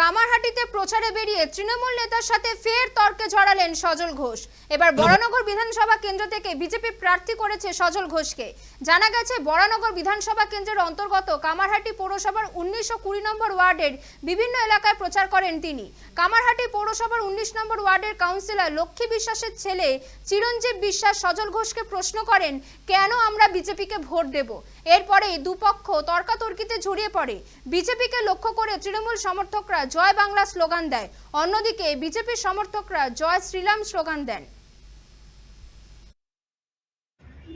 কামারহাটিতে প্রচারে বেরিয়ে তৃণমূল নেতার সাথে ফের তর্কে জড়ালেন সজল ঘোষ। এবার বরানগর বিধানসভা কেন্দ্র থেকে বিজেপি প্রার্থী করেছে সজল ঘোষকে। জানা গেছে, বরানগর বিধানসভা কেন্দ্রের অন্তর্গত কামারহাটি পৌরসভার উনিশশো কুড়ি নম্বর ওয়ার্ডের বিভিন্ন এলাকায় প্রচার করেন তিনি। কামারহাটি পৌরসভার উনিশ নম্বর ওয়ার্ডের কাউন্সিলর লক্ষ্মী বিশ্বাসের ছেলে চিরঞ্জীব বিশ্বাস সজল ঘোষকে প্রশ্ন করেন, কেন আমরা বিজেপিকে ভোট দেব? এরপরেই দুপক্ষ তর্কাতর্কিতে জড়িয়ে পড়ে। বিজেপিকে লক্ষ্য করে তৃণমূল সমর্থকরা জয় বাংলা স্লোগান দেয়। অন্যদিকে বিজেপির সমর্থকরা জয় শ্রীরাম স্লোগান দেন।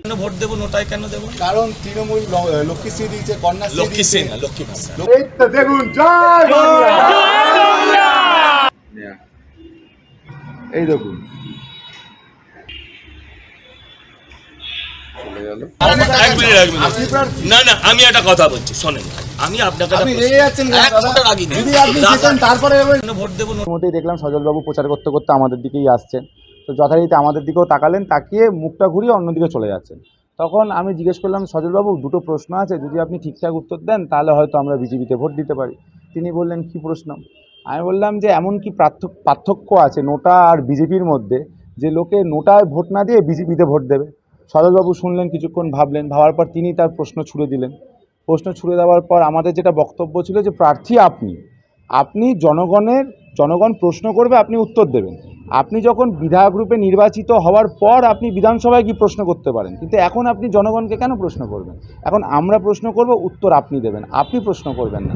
কেন ভোট দেবো নোটায় কেন দেবো? কারণ তৃণমূল ল- লক্ষ্মীশ্রী দিয়েছে কন্যা লক্ষ্মী না লক্ষ্মী ভাষা এই দেখুন। জয় বাংলা। এক মিনিট এক মিনিট। না না আমি একটা কথা বলছি শোনেন আমি আপনাকে মধ্যেই দেখলাম সজলবাবু প্রচার করতে করতে আমাদের দিকেই আসছেন। তো যথারীতি আমাদের দিকেও তাকালেন তাকিয়ে মুখটা ঘুরিয়ে অন্যদিকে চলে যাচ্ছেন। তখন আমি জিজ্ঞেস করলাম সজলবাবু দুটো প্রশ্ন আছে যদি আপনি ঠিকঠাক উত্তর দেন তাহলে হয়তো আমরা বিজেপিতে ভোট দিতে পারি। তিনি বললেন কি প্রশ্ন? আমি বললাম যে এমন কি পার্থক্য আছে নোটা আর বিজেপির মধ্যে যে লোকে নোটায় ভোট না দিয়ে বিজেপিতে ভোট দেবে? সজলবাবু শুনলেন, কিছুক্ষণ ভাবলেন, ভাবার পর তিনি তার প্রশ্ন ছুড়ে দিলেন। প্রশ্ন ছুড়ে দেওয়ার পর আমাদের যেটা বক্তব্য ছিল যে, প্রার্থী আপনি আপনি জনগণের, জনগণ প্রশ্ন করবে, আপনি উত্তর দেবেন। আপনি যখন বিধায়ক রূপে নির্বাচিত হওয়ার পর আপনি বিধানসভায় কি প্রশ্ন করতে পারেন, কিন্তু এখন আপনি জনগণকে কেন প্রশ্ন করবেন? এখন আমরা প্রশ্ন করব, উত্তর আপনি দেবেন, আপনি প্রশ্ন করবেন না।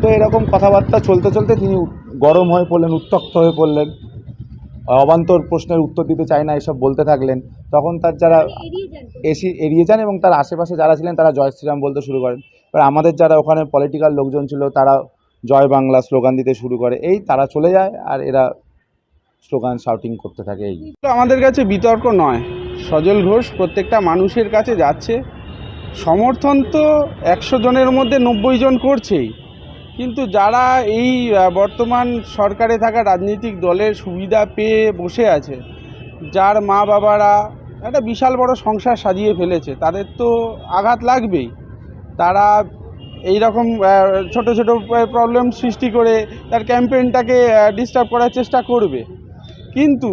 তো এরকম কথাবার্তা চলতে চলতে তিনি গরম হয়ে পড়লেন, উত্তক্ত হয়ে পড়লেন। অবান্তর প্রশ্নের উত্তর দিতে চায় না এসব বলতে থাকলেন। তখন তার যারা এসি এড়িয়ে যান এবং তার আশেপাশে যারা ছিলেন তারা জয় শ্রীরাম বলতে শুরু করেন। এবার আমাদের যারা ওখানে পলিটিক্যাল লোকজন ছিল তারা জয় বাংলা স্লোগান দিতে শুরু করে। এই তারা চলে যায় আর এরা স্লোগান শাউটিং করতে থাকে এই। তো আমাদের কাছে বিতর্ক নয়। সজল ঘোষ প্রত্যেকটা মানুষের কাছে যাচ্ছে। সমর্থন তো একশো জনের মধ্যে নব্বই জন করছেই। কিন্তু যারা এই বর্তমান সরকারে থাকা রাজনৈতিক দলের সুবিধা পেয়ে বসে আছে, যার মা বাবারা একটা বিশাল বড় সংসার সাজিয়ে ফেলেছে, তাদের তো আঘাত লাগবেই। তারা এই রকম ছোট ছোট প্রবলেম সৃষ্টি করে তার ক্যাম্পেইনটাকে ডিস্টার্ব করার চেষ্টা করবে। কিন্তু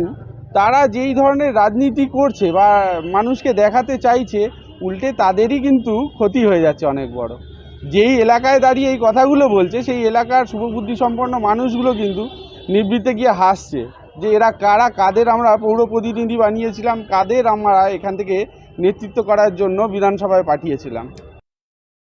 তারা যেই ধরনের রাজনীতি করছে বা মানুষকে দেখাতে চাইছে, উল্টে তাদেরই কিন্তু ক্ষতি হয়ে যাচ্ছে অনেক বড়। যেই এলাকায় দাঁড়িয়ে এই কথাগুলো বলছে, সেই এলাকার শুভবুদ্ধি সম্পন্ন মানুষগুলো কিন্তু নিবৃত্তে গিয়ে হাসছে যে এরা কারা, কাদের আমরা পৌর প্রতিনিধি বানিয়েছিলাম, কাদের আমরা এখান থেকে নেতৃত্ব করার জন্য বিধানসভায় পাঠিয়েছিলাম।